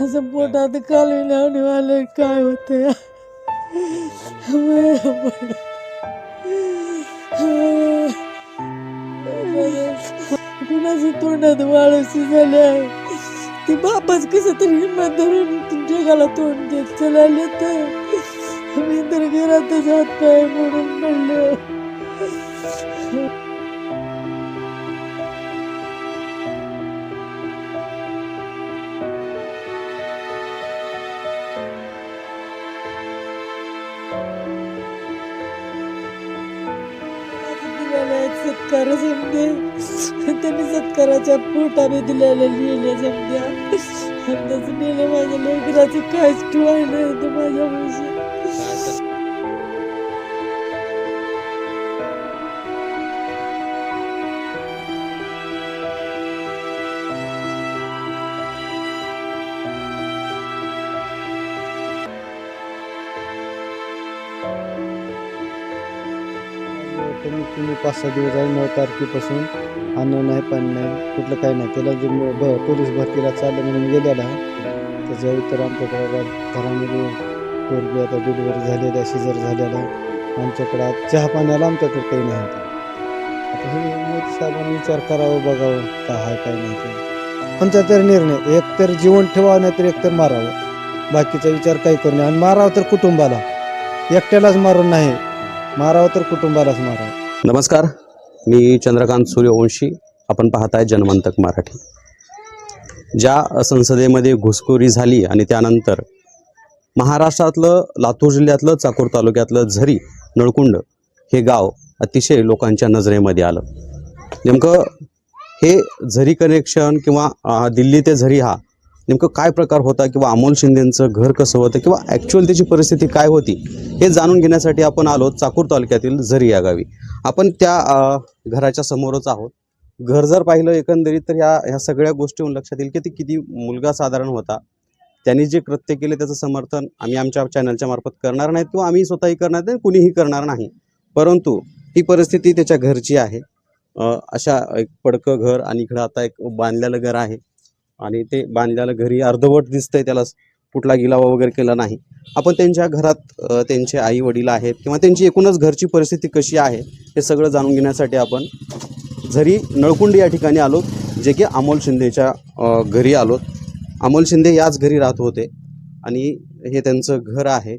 असं पोटात कालवी लावणे आलं काय होतं कुणाची तोंडात वाळशी आहे ती बापच कसं तरी हिंमत धरून जगाला तोंड देत चला तर मी तर घरातच हात पाय म्हणून म्हणलं सत्कार समजे. त्यांनी सत्काराच्या पोटाने दिलेल्या लिहिल्या समजा. समजाच नेलं माझ्या लेकराचं काहीच ठेवायला होतं माझ्या कमीत कमी पाच सहा दिवस आहे नऊ तारखेपासून अन्न नाही पाणी नाही कुठलं काही नाही. त्याला जे ब पोलीस भरतीला चाललं म्हणून गेलेला आहे. त्याच्या इतर आमच्याकडे घरामध्ये पोरगी आता डिलिव्हरी झालेली आहे सिजर झालेला आहे. आमच्याकडे आज चहा पाण्याला आमच्याकडे काही नाही आता आता हे मोदी साहेबांनी विचार करावा बघावं काय आहे काय नाही ते. कोणता तरी निर्णय एक तर जीवन ठेवावं नाही तर एक तर मारावं. बाकीचा विचार काही करू नये. आणि मारावं तर कुटुंबाला. एकट्यालाच मारून नाही. मारावं तर कुटुंबालाच मारावं. नमस्कार मी चंद्रकांत सूर्यवंशी. आपण पाहताय जनमंतक मराठी. ज्या संसदेमध्ये घुसखोरी झाली आणि त्यानंतर महाराष्ट्रातलं लातूर जिल्ह्यातलं चाकूर तालुक्यातलं झरी नळकुंड हे गाव अतिशय लोकांच्या नजरेमध्ये आलं. नेमकं हे झरी कनेक्शन किंवा दिल्ली ते झरी हा नेमकं काय प्रकार होता किंवा अमोल शिंदेंचं घर कसं होतं किंवा ॲक्च्युअल त्याची परिस्थिती काय होती हे जाणून घेण्यासाठी आपण आलो चाकूर तालुक्यातील झरी या गावी. आपण त्या घराच्या समोरच आहोत. घर जर पाहिलं एकंदरीत तर ह्या ह्या सगळ्या गोष्टीहून लक्षात येईल की ती किती मुलगा साधारण होता. त्यांनी जे कृत्य केले त्याचं समर्थन आम्ही आमच्या चॅनलच्या मार्फत करणार नाहीत किंवा आम्ही स्वतःही करणार नाही कुणीही करणार नाही. परंतु ही परिस्थिती त्याच्या घरची आहे. अशा एक पडकं घर आणि इकडं आता एक बांधलेलं घर आहे. आणि ते बांधल्याला घरी अर्धवट दिसतंय त्याला कुठला गिलावा वगैरे केला नाही. आपण त्यांच्या घरात त्यांचे आई वडील आहेत किंवा त्यांची एकूणच घरची परिस्थिती कशी आहे हे सगळं जाणून घेण्यासाठी आपण झरी नळकुंड या ठिकाणी आलो जे की अमोल शिंदेच्या घरी आलो. अमोल शिंदे याच घरी राहत होते आणि हे त्यांचं घर आहे.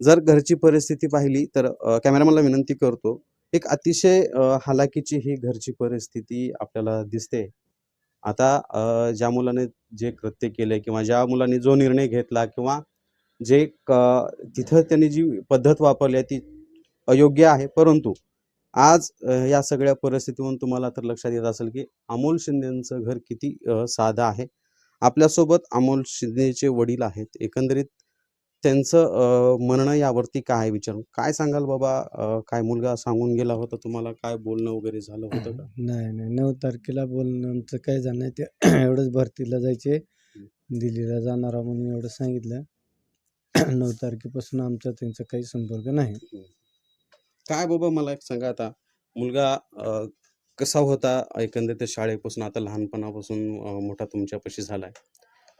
जर घरची परिस्थिती पाहिली तर अ, कॅमेरामॅनला विनंती करतो एक अतिशय हालाकीची ही घरची परिस्थिती आपल्याला दिसते. आता ज्या मुलाने जे कृत्य केले किंवा ज्या मुलांनी जो निर्णय घेतला किंवा जे क तिथं त्यांनी जी पद्धत वापरली आहे ती अयोग्य आहे. परंतु आज या सगळ्या परिस्थितीवरून तुम्हाला तर लक्षात येत असेल की अमोल शिंदेचं घर किती साधं आहे. आपल्यासोबत अमोल शिंदेचे वडील आहेत. एकंदरीत त्यांचं म्हणणं यावरती काय विचारून? काय सांगाल बाबा? अ, काय मुलगा सांगून गेला होता तुम्हाला? काय बोलणं वगैरे झालं होतं का? नाही नाही. नऊ तारखेला बोलणं आमचं काही झालं नाही ते एवढंच भरतीला जायचे. दिल्लीला जाणारा म्हणून एवढं सांगितलं. नऊ तारखेपासून आमचा त्यांचा काही संपर्क नाही. काय बाबा मला एक सांगा आता. मुलगा अ, कसा होता? एकंदरीत त्या शाळेपासून आता लहानपणापासून अ, मोठा तुमच्यापाशी झालाय.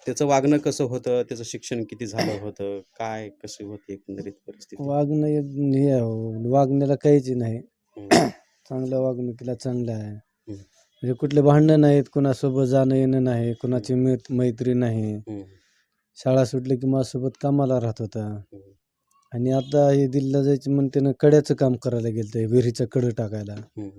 त्याचं वागणं कसं होतं त्याचं शिक्षण किती झालं होतं काय कशी होती एकंदरीत परिस्थिती वागणं एक- हे आहे हो, वागण्याला काहीच नाही हम्म. चांगल्या वागणुकीला चांगलं आहे. म्हणजे कुठले भांडणं नाहीत कुणासोबत जाणं येणं नाही कुणाची मैत मैत्री नाही हम्म. शाळा सुटली की माझ्यासोबत कामाला राहत होता हम्म. आणि आता हे दिल्लीला जायचं म्हणून त्यानं कड्याचं काम करायला गेलं ते विहिरीचं कडं टाकायला हम्म.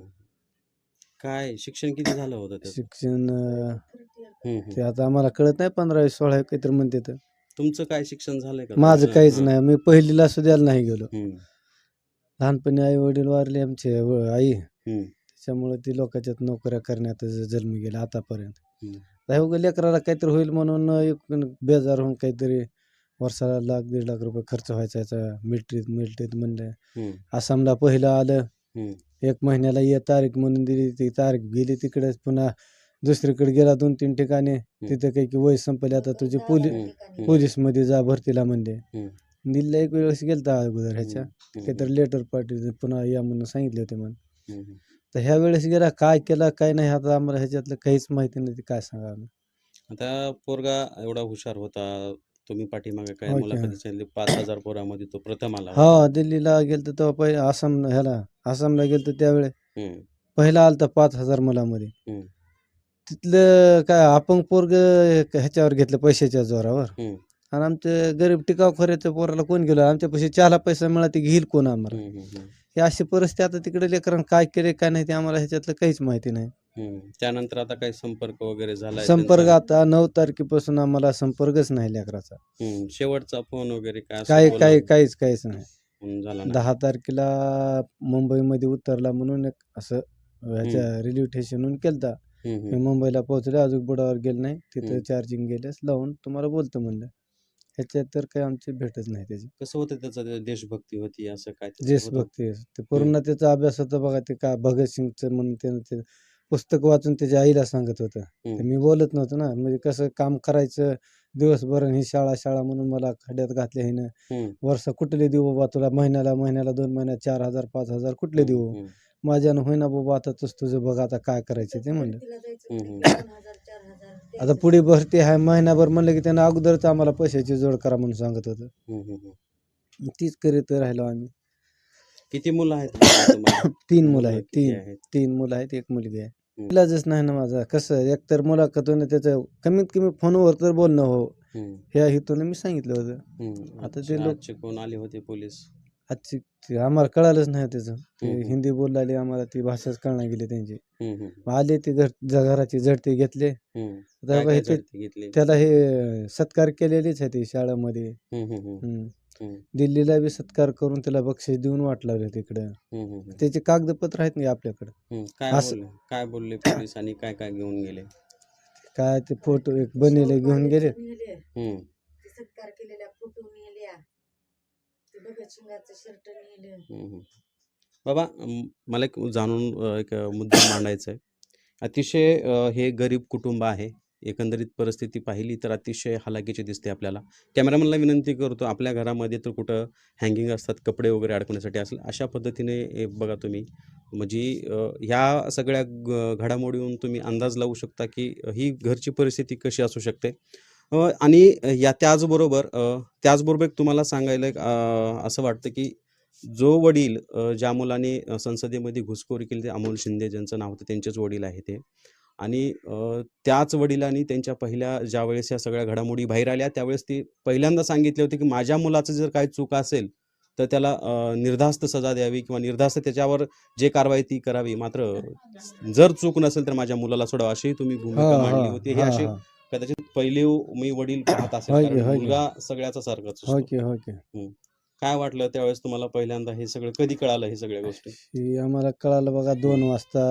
काय शिक्षण किती झालं होतं त्याचं शिक्षण अं, हम्म, हम्म. ते आता आम्हाला कळत नाही पंधरावी सोळा काहीतरी म्हणते तर तुमचं काय शिक्षण झालंय का माझं? काहीच. नाही मी पहिलीला सुद्धा नाही गेलो. लहानपणी आई वडील वारले आमचे व- आई हम्म. त्याच्यामुळे ती लोकांच्यात नोकऱ्या करण्यात जन्म गेला आतापर्यंत हम्म. नाही उगा लेकराला काहीतरी होईल म्हणून एक बेजार होऊन काहीतरी वर्षाला लाख दीड लाख रुपये खर्च व्हायचा याचा मिलिटरीत मिलिटरीत म्हणलं हम्म. आसामला पहिलं आलं. एक महिन्याला ये तारीख म्हणून दिली ती तारीख गेली तिकडे पुन्हा दुसरीकडे गेला दोन तीन ठिकाणी तिथे काही की वय संपले. आता तुझे पोलीस. पोलीसमध्ये जा भरतीला म्हणले. दिल्लीला एक वेळेस गेलता अगोदर ह्याच्या. काहीतरी लेटर पाठी पुन्हा या म्हणून सांगितले होते म्हणून हम्म. तर ह्या वेळेस गेला काय केला काय नाही आता आम्हाला ह्याच्यातलं काहीच माहिती नाही ते काय सांगा आम्ही आता पोरगा एवढा हुशार होता तुम्ही पाठीमागे काय हो की. पाच हजार पोरामध्ये तो प्रथम आला हा दिल्लीला गेलतो तेव्हा पहिले आसाम ह्याला आसामला गेलतो त्यावेळे. हम्म, पहिला आलता पाच हजार मुलामध्ये. हम्म. तिथलं काय अपंग पोरग ह्याच्यावर घेतलं पैशाच्या जोरावर. हम्म. आणि आमच्या गरीब टिकाव खोऱ्याच्या पोराला कोण गेलो आमच्या पैसे चहाला पैसा मिळाला ते घेईल कोण आम्हाला? हम्म, हम्म, हम्म, ही अशी परिस्थिती आता तिकडे लेकरांना काय केले काय नाही ते आम्हाला ह्याच्यातलं काहीच माहिती नाही. हम्म. त्यानंतर आता काही संपर्क वगैरे झाला संपर्क आता नऊ तारखेपासून आम्हाला संपर्कच नाही लेकराचा. शेवटचा फोन वगैरे काय असं काय बोलावं? काहीच काहीच नाही. म्हणून झाला ना. दहा तारखेला मुंबईमध्ये उतरला म्हणून एक असं ह्याच्या रेल्वे स्टेशनहून केलता. हम्म, मी हम्म, मुंबईला पोहोचले अजून बुडावर गेलो नाही. तिथं हम्म. चार्जिंग गेल्यास लावून तुम्हाला बोलतो म्हणलं. ह्याच्यात तर काही आमची भेटच नाही त्याची. कसं होतं त्याचं? ते देशभक्ती होती असं काय त्याचं होतं? देशभक्ती ते पूर्ण त्याचा अभ्यास होता बघा ते का भगतसिंगचं म्हणून त्यानं ते पुस्तक वाचून त्याच्या आईला सांगत होतं. ते हम्म. मी बोलत नव्हतो ना. म्हणजे कसं काम करायचं दिवसभर ही शाळा शाळा म्हणून मला खड्यात घातले हिनं. वर्ष कुठले देऊ बाबा तुला? महिन्याला महिन्याला दोन महिन्यात चार हजार पाच हजार कुठले देऊ? माझ्यानं होईना बाबा आता तुझ तुझं बघ आता काय करायचं ते म्हणलं. आता पुढे भरती आहे महिनाभर म्हणलं की त्यानं अगोदरच आम्हाला पैशाची जोड करा म्हणून सांगत होतं. तीच करीत राहिलो आम्ही. किती मुलं आहेत? तीन मुलं आहेत तीन. आहेत? तीन मुलं आहेत एक मुलगी आहे. इलाजच नाही ना माझा. कसं एकतर मुलाखत होणं त्याचं कमीत कमी फोनवर तर बोलणं हो. ह्या हेतून मी सांगितलं होतं. हम्म. आता ते लोक- आजचे कोण आले होते पोलीस? आजची ते आम्हाला कळालंच नाही त्याचं. ते हम्म. हिंदी बोलले आम्हाला ती भाषाच कळणार गेली त्यांची. हम्म, हम्म, मग आले ते घर ज- घराची झडती घेतले. हम्म. आता काय बघा काय हे ते- झडती घेतली त्याला हे सत्कार केलेलीच आहे ती शाळेमध्ये. हम्म, हम्म, हम्म, हम्म. दिल्लीला बी सत्कार करून त्याला बक्षीस देऊन वाटलं तिकडं हम्म, हम्म, हम्म. त्याचे कागदपत्र आहेत ना आपल्याकडे. काय काय बोलले पोलीस आणि काय काय घेऊन गेले? काय ते फोटो एक बनेले घेऊन गेले. हम्म, सत्कार केलेल्या फोटो नेल्या ते भगतसिंगाचं शर्ट नेलं हम्म, हम्म. बाबा मला एक जाणून एक मुद्दा मांडायचा आहे अतिशय हे गरीब कुटुंब आहे. एकंदरीत परिस्थिती पाहिली तर अतिशय हलाखीची दिसते आपल्याला. कॅमेरामॅनला विनंती करतो आपल्या घरामध्ये तर कुठं हँगिंग असतात कपडे वगैरे अडकण्यासाठी असेल अशा पद्धतीने बघा तुम्ही. म्हणजे ह्या सगळ्या ग- घडामोडीहून तुम्ही अंदाज लावू शकता की ही घरची परिस्थिती कशी असू शकते. आणि या त्याचबरोबर त्याचबरोबर एक तुम्हाला सांगायला एक, असं वाटतं की जो वडील ज्या मुलाने संसदेमध्ये घुसखोरी केली ते अमोल शिंदे ज्यांचं नाव होतं त्यांचेच वडील आहे ते. आणि त्याच वडिलांनी त्यांच्या पहिल्या ज्यावेळेस या सगळ्या घडामोडी बाहेर आल्या त्यावेळेस ते पहिल्यांदा सांगितले होते की माझ्या मुलाचं जर काही चूक असेल तर त्याला निर्धास्त सजा द्यावी किंवा निर्धास्त त्याच्यावर जे कारवाई ती करावी. मात्र जर चूक नसेल तर माझ्या मुलाला सोडावं. अशी तुम्ही भूमिका मांडली होती. हे अशी हा. कदाचित पहिले मी वडील पाहत असेल. मुलगा सगळ्याचा सारखाच काय वाटलं त्यावेळेस तुम्हाला पहिल्यांदा हे सगळं? कधी कळालं हे सगळ्या गोष्टी? आम्हाला कळालं बघा दोन वाजता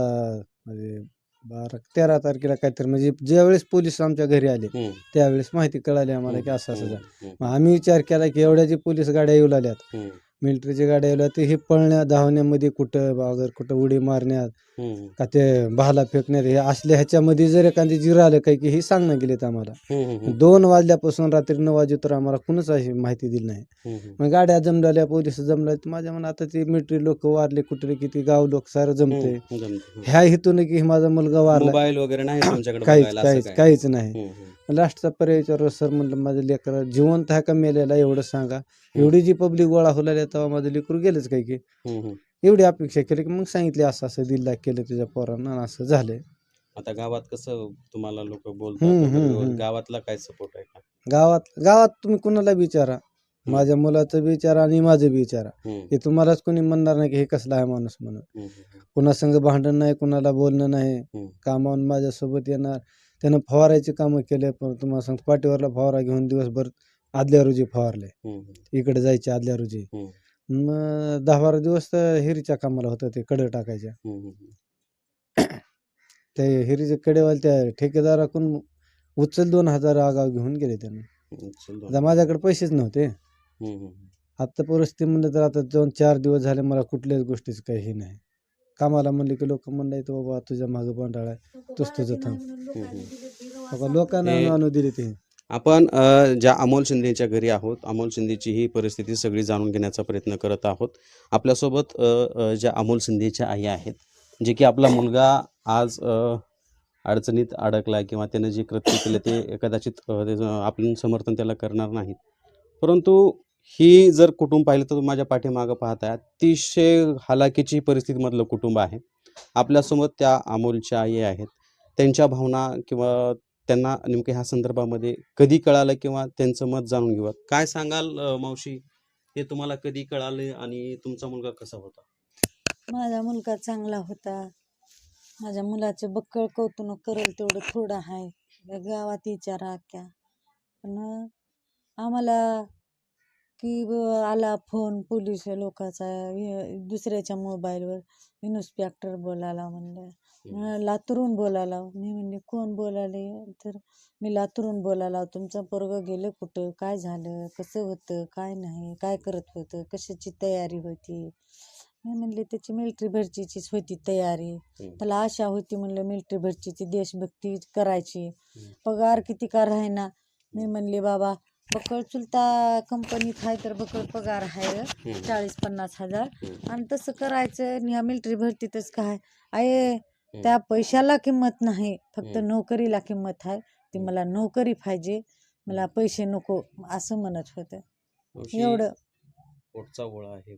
म्हणजे बारा तेरा तारखेला काहीतरी म्हणजे ज्यावेळेस पोलीस आमच्या घरी आले हम्म, त्यावेळेस माहिती कळाली आम्हाला की असं असं हम्म, झालं हम्म, मग आम्ही विचार केला की एवढ्या जे पोलीस गाड्या येऊ लागल्यात हम्म, मिलिटरीच्या गाड्या लागल्या तर हे पळण्या धावण्यामध्ये कुठं अगर कुठं उडी मारण्यात हम्म, का ते भाला फेकण्यात हे असल्या ह्याच्यामध्ये जर एखादी जिरं आलं काही की हे सांगणं गेलेत आम्हाला. हम्म, हम्म, दोन वाजल्यापासून रात्री नऊ वाजे तर आम्हाला कुणीच अशी माहिती दिली नाही. हम्म, हम्म. मग गाड्या जमलेल्या पोलीस जमल्या माझ्या मनात आता ते मिलिटरी लोक वारले कुठले किती गाव लोक सारं जमते हम्म, जमतं. ह्या हेतून की माझा मुलगा वारला. मोबाईल वगैरे नाही तुमच्याकडे काहीच बघायला असं काहीच काय? काहीच नाही. हम्म, हम्म, लास्टचा पर्याय विचारला सर म्हणलं माझं लेकर जिवंत आहे का मेलेला एवढं सांगा. एवढी जी पब्लिक गोळा होल्या तेव्हा माझं लेकरू गेलंच काय की. एवढी अपेक्षा केली की मग सांगितले असं असं दिल्ला केलं तुझ्या पोरांना असं झालंय. आता गावात कसं तुम्हाला लोक बोलतात. गावातला काय सपोर्ट आहे का? गावात गावात तुम्ही कुणाला विचारा? माझ्या मुलाचं विचारा आणि माझं बी विचारा हे तुम्हालाच कोणी म्हणणार नाही की हे कसला आहे माणूस म्हणून. कुणासंग भांडण नाही कुणाला बोलणं नाही. कामावून माझ्यासोबत येणार. त्यानं फवारायची कामं केले पण तुम्हाला सांगतो पाठीवरला फवारा घेऊन दिवसभर आदल्या रोजी फवारले. इकडे जायचे आदल्या रोजी. मग दहा बारा दिवस तर हिरीच्या कामाला होतं ते कडे टाकायच्या. ते हिरीचे कडेवाले त्या ठेकेदाराकडून उचल दोन हजार आगाव घेऊन गेले त्यांना. माझ्याकडे पैसेच नव्हते. आता परिस्थिती म्हणलं तर आता दोन चार दिवस झाले मला कुठल्याच गोष्टीचं काही हे नाही. कामाला म्हणले की लोक म्हणले तर बाबा तुझ्या मागं बंडाळ आहे. तूच तुझं थांब. बाबा लोकांना हे- आणू दिले ते. आपण अ, ज्या अमोल शिंदेच्या घरी आहोत अमोल शिंदेची ही परिस्थिती सगळी जाणून घेण्याचा प्रयत्न करत आहोत. आपल्यासोबत अ, अ, ज्या अमोल शिंदेच्या आई आहेत जे की आपला मुलगा आज अ, अडचणीत अडकला किंवा त्यानं जे कृत्य केलं ते कदाचित अ, त्याचं आपलं समर्थन त्याला करणार नाहीत. परंतु ही जर कुटुंब पाहिलं तर माझ्या पाठीमागं पाहताय अतिशय हालाकीची परिस्थितीमधलं कुटुंब आहे. आपल्यासमोर त्या अमोलच्या आई आहेत. त्यांच्या भावना किंवा त्यांना नेमकं ह्या संदर्भामध्ये कधी कळालं किंवा त्यांचं मत जाणून घेऊया काय सांगाल मावशी? हे तुम्हाला कधी कळालं आणि तुमचा मुलगा कसा होता? माझा मुलगा चांगला होता. माझ्या मुलाचे बक्कळ कौतुक करेल तेवढं थोडं आहे. गावात विचारा क्या पण आम्हाला की आला फोन पोलीस लोकांचा हे दुसऱ्याच्या मोबाईलवर. इन्स्पेक्टर बोलायला म्हणलं. लातूरून बोलायला. मी म्हणले कोण बोलाले? तर मी लातूरून बोलायला तुमचं पोरगं गेलं कुठं? काय झालं? कसं होतं? काय नाही? काय करत होतं? कशाची तयारी होती? मी म्हणले त्याची मिलिटरी भरतीचीच होती तयारी. त्याला आशा होती म्हणलं मिलिटरी भरतीची देशभक्ती करायची. पगार किती का राहीना? मी म्हणले बाबा बकळ चुलता कंपनीत आहे तर बकळ पगार आहे. चाळीस पन्नास हजार. आणि तसं करायचं ह्या मिलिटरी भरतीतच काय? आहे त्या पैशाला किंमत नाही. फक्त. नोकरीला किंमत आहे ती मला नोकरी पाहिजे. मला पैसे नको असं म्हणत होतं. एवढं. पोटचा गोळा आहे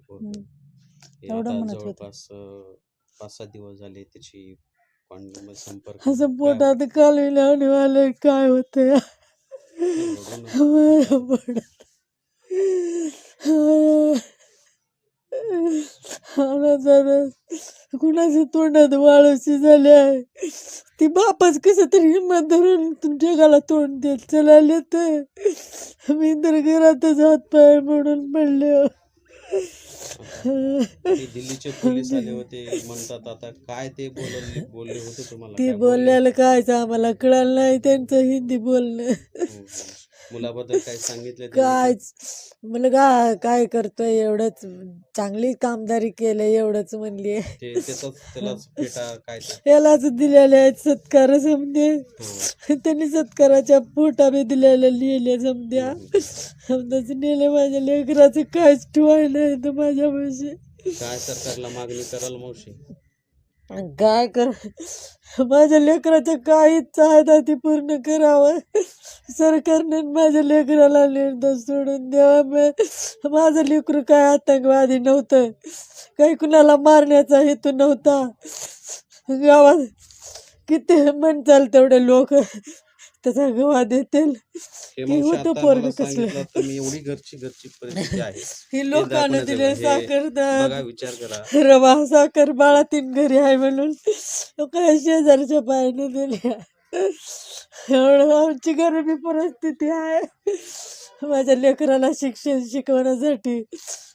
एवढं म्हणत होते. पाच सात दिवस झाले त्याची संपर्क असं. पोटात कालविला आणि मला काय होतं कुणाच्या तोंडात वाळूची झाली आहे? ती बापच कसं तरी हिंमत धरून तुमच्या गाला तोंड देत चलाले तर मी तर घरातच हात पाय म्हणून पडले ते दिल्लीचे पोलीस आले होते म्हणतात आता काय ते बोलले बोलले होते तुम्हाला ते काय बोलले? बोललेलं कायच आम्हाला कळालं नाही त्यांचं हिंदी बोलणं हम्म, हम्म. मुलाबद्दल काय सांगितलं? कायच मुलगा काय करतोय एवढंच चांगली कामदारी केलं एवढंच म्हणली ते त्याचाच काय यालाच दिलेले आहेत सत्कार समजे हम्म, त्यांनी सत्काराच्या पोटा बी दिलेल्या लिहिले हम्म. समजाच नेले माझ्या लेकराचं काहीच ठेवाय नाही तर माझ्या पैसे काय सरकारला मागणी कराल मावशी? काय कर माझ्या लेकराच्या काही चाहता ती पूर्ण करावं. सरकारने माझ्या लेकराला निर्दोष सोडून द्यावा. माझं लेकरू काय आतंकवादी नव्हतं. काही कुणाला मारण्याचा हेतू नव्हता. गावात किती म्हणचाल तेवढे लोक. त्याचा गवा देतील. हे की मावशी होतं आता पोरगं मला कसलं. सांगितलं तुम्ही एवढी घरची घरची परिस्थिती आहे. ही लोकांना दिले हे साखर बघा विचार करा. रवा साखर बाळा तीन घरी आहे म्हणून. काय शेजारच्या पायाने दिल्या. एवढं आमची गरिबी परिस्थिती आहे. माझ्या लेकराला शिक्षण शिकवण्यासाठी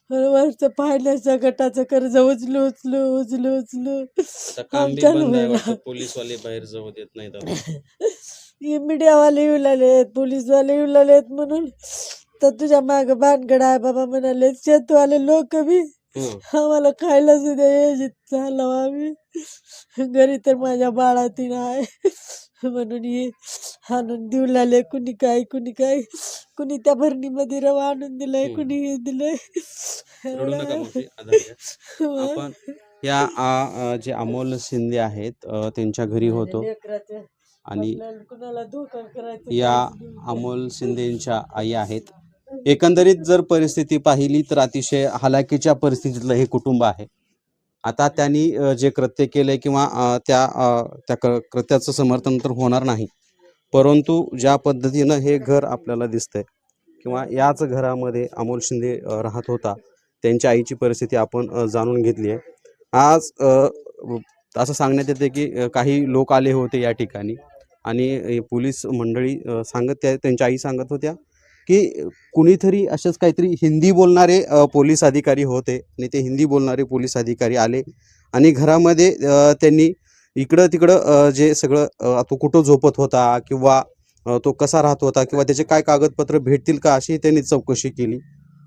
वरचं पाहण्याच्या गटाचं कर्ज उचलू उचलू उचलू उचलू. आता काम बी चालू बंद आहे होईल. वाटतं पोलीसवाले बाहेर जाऊ देत नाहीत आता. मीडियावाले येऊ लागलेत पोलीसवाले येऊ लागलेत म्हणून. तर तुझ्या माग भानगड आहे बाबा म्हणाले शेतवाले लोक बी हं. आम्हाला खायला सुद्धा यायची चालव आम्ही. घरी तर माझ्या बाळातीन आहे. म्हणून हे आणून देऊ लागले कुणी काय कुणी काय. कुणी त्या भरणीमध्ये रवा आणून दिलंय. कुणी हे दिलंय. या जे अमोल शिंदे आहेत त्यांच्या घरी होतो. आणि या. अमोल शिंदेच्या आई आहेत. एकंदरीत जर परिस्थिती पाहिली तर अतिशय हालाकीच्या परिस्थितीतलं हे कुटुंब आहे. आता त्यांनी जे कृत्य केले किंवा त्या त्या कृत्याचं समर्थन तर होणार नाही. परंतु ज्या पद्धतीनं हे घर आपल्याला दिसतंय किंवा याच घरामध्ये अमोल शिंदे राहत होता त्यांच्या आईची परिस्थिती आपण जाणून घेतली आहे. आज असं सांगण्यात येते की काही लोक आले होते या ठिकाणी. आणि पोलीस मंडळी सांगत त्या त्यांच्या आई सांगत होत्या की कुणीतरी असेच काहीतरी हिंदी बोलणारे पोलीस अधिकारी होते आणि ते हिंदी बोलणारे पोलीस अधिकारी आले आणि घरामध्ये त्यांनी इकडं तिकडं जे सगळं तो कुठं झोपत होता किंवा तो कसा राहत होता किंवा त्याचे काय कागदपत्र भेटतील का अशी त्यांनी चौकशी केली.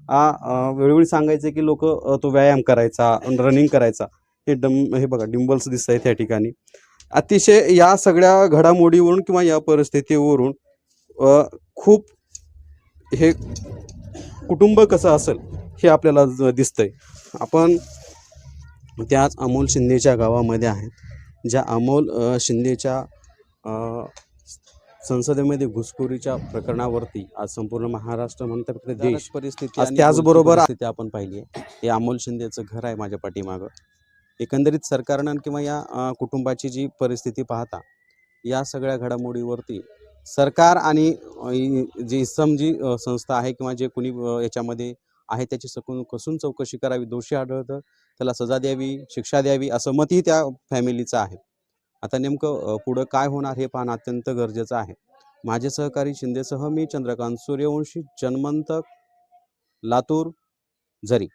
आ, वेळोवेळी सांगायचे की लोक तो व्यायाम करायचा रनिंग करायचा. हे डम हे बघा डिंबल्स दिसत आहेत त्या ठिकाणी. अतिशय या सगळ्या घडामोडीवरून किंवा या परिस्थितीवरून खूप हे कुटुंब कसं असेल हे आपल्याला दिसतंय. आपण त्याच अमोल शिंदेच्या गावामध्ये आहेत ज्या अमोल शिंदेच्या संसदेमध्ये घुसखोरीच्या प्रकरणावरती आज संपूर्ण महाराष्ट्र म्हणतात देश परिस्थिती त्याचबरोबर- आपण पाहिली आहे हे अमोल शिंदेचं घर आहे माझ्या पाठीमागं. एकंदरीत सरकारनं किंवा या कुटुंबाची जी परिस्थिती पाहता या सगळ्या घडामोडीवरती सरकार आणि जी इसम जी संस्था आहे किंवा जे कुणी याच्यामध्ये आहे त्याची सकून कसून चौकशी करावी दोषी आढळतं त्याला सजा द्यावी शिक्षा द्यावी असं मतही त्या फॅमिलीचं आहे. आता नेमकं पुढं काय होणार हे पाहणं अत्यंत गरजेचं आहे. माझे सहकारी शिंदेसह मी चंद्रकांत सूर्यवंशी जनमंतक लातूर झरी.